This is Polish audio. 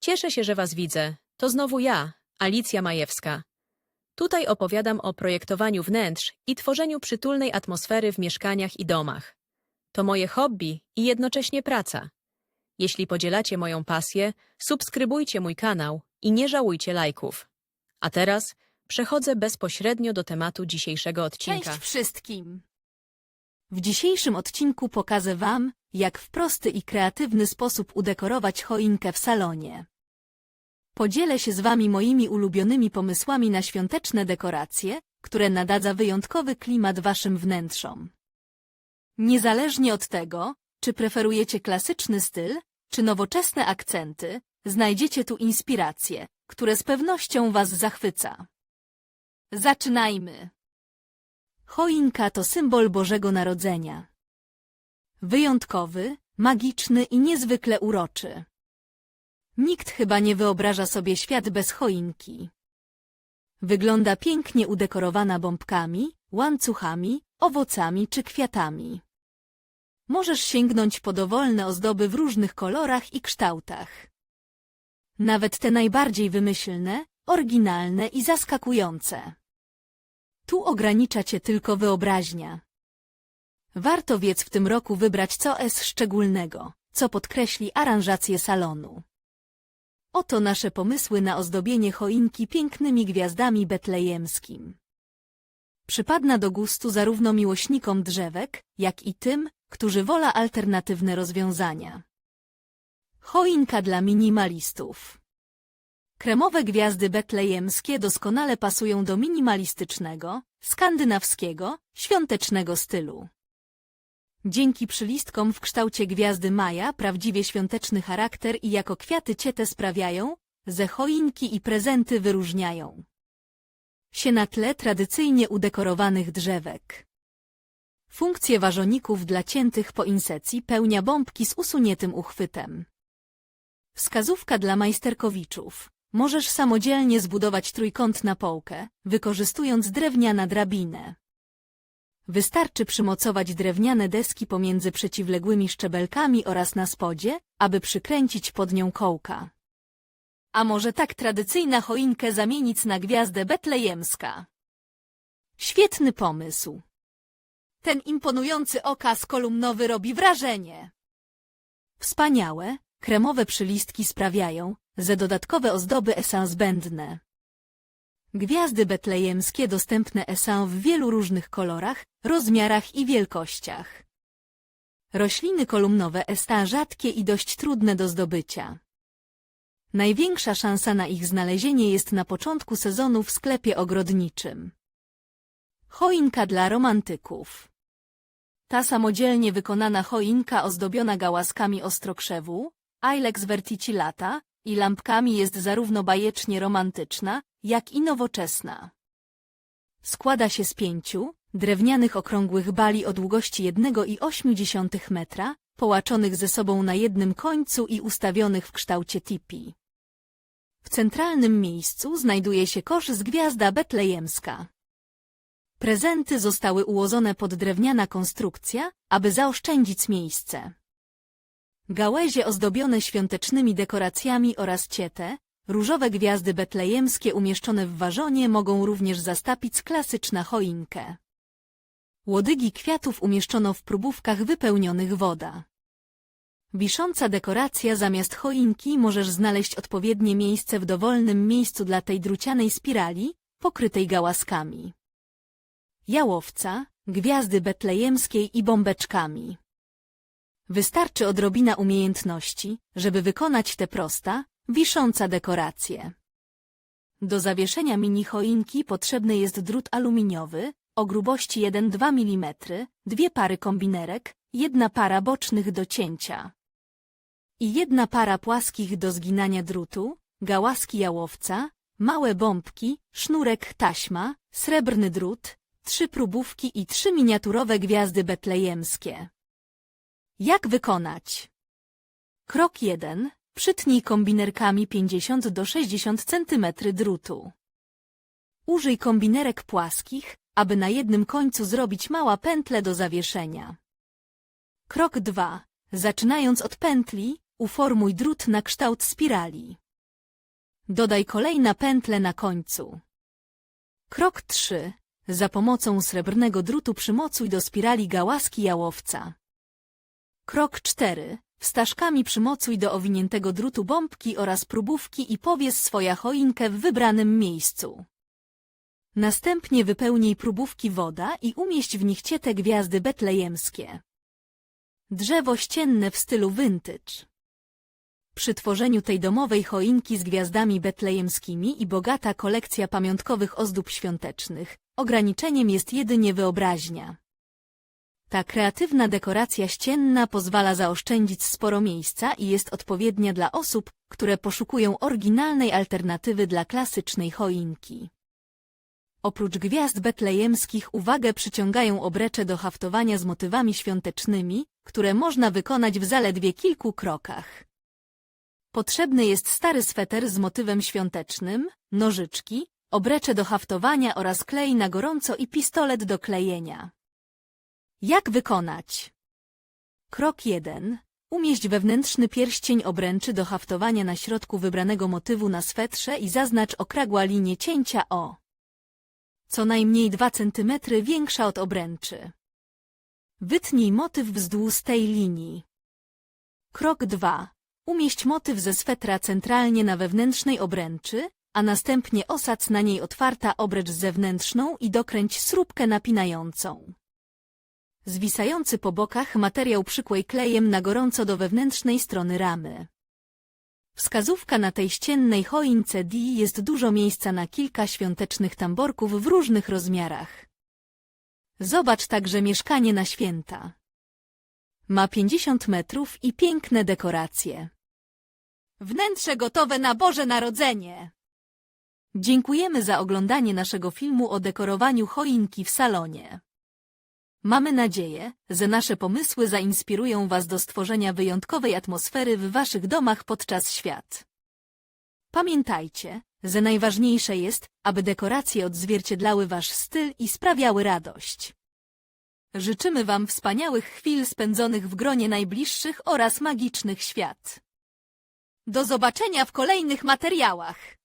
Cieszę się, że Was widzę. To znowu ja, Alicja Majewska. Tutaj opowiadam o projektowaniu wnętrz i tworzeniu przytulnej atmosfery w mieszkaniach i domach. To moje hobby i jednocześnie praca. Jeśli podzielacie moją pasję, subskrybujcie mój kanał i nie żałujcie lajków. A teraz przechodzę bezpośrednio do tematu dzisiejszego odcinka. Cześć wszystkim! W dzisiejszym odcinku pokażę Wam, jak w prosty i kreatywny sposób udekorować choinkę w salonie. Podzielę się z Wami moimi ulubionymi pomysłami na świąteczne dekoracje, które nadadza wyjątkowy klimat Waszym wnętrzom. Niezależnie od tego, czy preferujecie klasyczny styl, czy nowoczesne akcenty, znajdziecie tu inspiracje, które z pewnością Was zachwyca. Zaczynajmy! Choinka to symbol Bożego Narodzenia. Wyjątkowy, magiczny i niezwykle uroczy. Nikt chyba nie wyobraża sobie świat bez choinki. Wygląda pięknie udekorowana bombkami, łańcuchami, owocami czy kwiatami. Możesz sięgnąć po dowolne ozdoby w różnych kolorach i kształtach. Nawet te najbardziej wymyślne, oryginalne i zaskakujące. Tu ogranicza cię tylko wyobraźnia. Warto więc w tym roku wybrać coś szczególnego, co podkreśli aranżację salonu. Oto nasze pomysły na ozdobienie choinki pięknymi gwiazdami betlejemskim. Przypadna do gustu zarówno miłośnikom drzewek, jak i tym, którzy wola alternatywne rozwiązania. Choinka dla minimalistów. Kremowe gwiazdy betlejemskie doskonale pasują do minimalistycznego, skandynawskiego, świątecznego stylu. Dzięki przylistkom w kształcie gwiazdy Maja prawdziwie świąteczny charakter i jako kwiaty ciete sprawiają, że choinki i prezenty wyróżniają się na tle tradycyjnie udekorowanych drzewek. Funkcję warzoników dla ciętych po insecji pełnia bombki z usuniętym uchwytem. Wskazówka dla majsterkowiczów. Możesz samodzielnie zbudować trójkąt na połkę, wykorzystując drewniana drabinę. Wystarczy przymocować drewniane deski pomiędzy przeciwległymi szczebelkami oraz na spodzie, aby przykręcić pod nią kołka. A może tak tradycyjna choinkę zamienić na gwiazdę betlejemska? Świetny pomysł. Ten imponujący okaz kolumnowy robi wrażenie. Wspaniałe, kremowe przylistki sprawiają, że dodatkowe ozdoby są zbędne. Gwiazdy betlejemskie dostępne są w wielu różnych kolorach, rozmiarach i wielkościach. Rośliny kolumnowe są rzadkie i dość trudne do zdobycia. Największa szansa na ich znalezienie jest na początku sezonu w sklepie ogrodniczym. Choinka dla romantyków Ta samodzielnie wykonana choinka ozdobiona gałaskami ostrokrzewu, Ilex verticillata i lampkami jest zarówno bajecznie romantyczna, jak i nowoczesna. Składa się z pięciu drewnianych okrągłych bali o długości 1,8 metra, połaczonych ze sobą na jednym końcu i ustawionych w kształcie tipi. W centralnym miejscu znajduje się kosz z gwiazda betlejemska. Prezenty zostały ułożone pod drewniana konstrukcja, aby zaoszczędzić miejsce. Gałęzie ozdobione świątecznymi dekoracjami oraz ciete, różowe gwiazdy betlejemskie umieszczone w wazonie mogą również zastapić klasyczna choinkę. Łodygi kwiatów umieszczono w próbówkach wypełnionych woda. Wisząca dekoracja zamiast choinki możesz znaleźć odpowiednie miejsce w dowolnym miejscu dla tej drucianej spirali, pokrytej gałaskami. Jałowca, gwiazdy betlejemskiej i bombeczkami. Wystarczy odrobina umiejętności, żeby wykonać te prosta, wisząca dekoracje. Do zawieszenia mini choinki potrzebny jest drut aluminiowy o grubości 1-2 mm, dwie pary kombinerek, jedna para bocznych do cięcia i jedna para płaskich do zginania drutu, gałaski jałowca, małe bombki, sznurek taśma, srebrny drut, trzy próbówki i trzy miniaturowe gwiazdy betlejemskie. Jak wykonać? Krok 1. Przytnij kombinerkami 50 do 60 cm drutu. Użyj kombinerek płaskich, aby na jednym końcu zrobić mała pętlę do zawieszenia. Krok 2. Zaczynając od pętli, uformuj drut na kształt spirali. Dodaj kolejna pętlę na końcu. Krok 3. Za pomocą srebrnego drutu przymocuj do spirali gałaski jałowca. Krok 4. Wstążkami przymocuj do owiniętego drutu bombki oraz próbówki i powies swoja choinkę w wybranym miejscu. Następnie wypełnij próbówki woda i umieść w nich ciete gwiazdy betlejemskie. Drzewo ścienne w stylu vintage. Przy tworzeniu tej domowej choinki z gwiazdami betlejemskimi i bogata kolekcja pamiątkowych ozdób świątecznych, ograniczeniem jest jedynie wyobraźnia. Ta kreatywna dekoracja ścienna pozwala zaoszczędzić sporo miejsca i jest odpowiednia dla osób, które poszukują oryginalnej alternatywy dla klasycznej choinki. Oprócz gwiazd betlejemskich uwagę przyciągają obrecze do haftowania z motywami świątecznymi, które można wykonać w zaledwie kilku krokach. Potrzebny jest stary sweter z motywem świątecznym, nożyczki, obrecze do haftowania oraz klej na gorąco i pistolet do klejenia. Jak wykonać? Krok 1. Umieść wewnętrzny pierścień obręczy do haftowania na środku wybranego motywu na swetrze i zaznacz okrągła linię cięcia o co najmniej 2 cm większa od obręczy. Wytnij motyw wzdłuż tej linii. Krok 2. Umieść motyw ze swetra centralnie na wewnętrznej obręczy, a następnie osac na niej otwarta obręcz zewnętrzną i dokręć śrubkę napinającą. Zwisający po bokach materiał przykłej klejem na gorąco do wewnętrznej strony ramy. Wskazówka na tej ściennej choince D jest dużo miejsca na kilka świątecznych tamborków w różnych rozmiarach. Zobacz także mieszkanie na święta. Ma 50 metrów i piękne dekoracje. Wnętrze gotowe na Boże Narodzenie! Dziękujemy za oglądanie naszego filmu o dekorowaniu choinki w salonie. Mamy nadzieję, że nasze pomysły zainspirują Was do stworzenia wyjątkowej atmosfery w Waszych domach podczas świąt. Pamiętajcie, że najważniejsze jest, aby dekoracje odzwierciedlały Wasz styl i sprawiały radość. Życzymy Wam wspaniałych chwil spędzonych w gronie najbliższych oraz magicznych świat. Do zobaczenia w kolejnych materiałach!